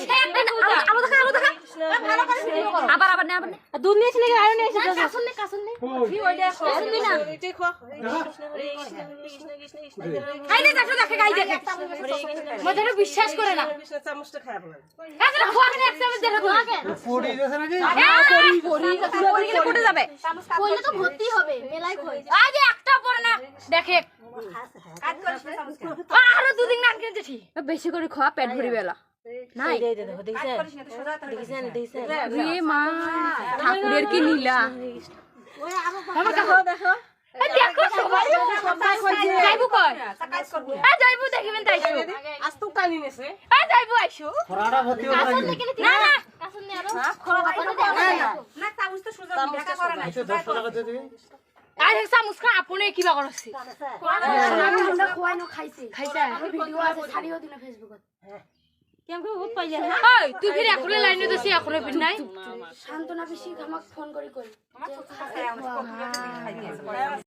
সে একদিন আলু- আলু দেখা আলু দেখা। আবার আবার নে আবার নে দুধ নিয়েছি নাকি আরও নিয়েছি কাসুন নে কাসুন নে। কাসুন নে না খাই দে দেখো দেখে খাই দে মধ্যে বিশ্বাস করে না। এখন খোয়া কেন এক চামচ দেখো। পড়ি গেছে নাকি? পরি পরি পরি গেলে ফুটে যাবে। কইলে তো ভর্তি হবে মেলায় কই আজ একটা পড়ে না দেখে। আরও দুদিন না কিনতে ঠিক বেশি করে খাওয়া পেট ভরি বেলা ঠাকুরের কি লীলা দেখো দেখো আচ্ছা আপনে কিবা করছি কেমন বহুত পাইলে ওই তুই ফিরে এখলে লাইনে দছি এখলে পিন নাই। শান্তনা বেশি আমাক ফোন করি কই?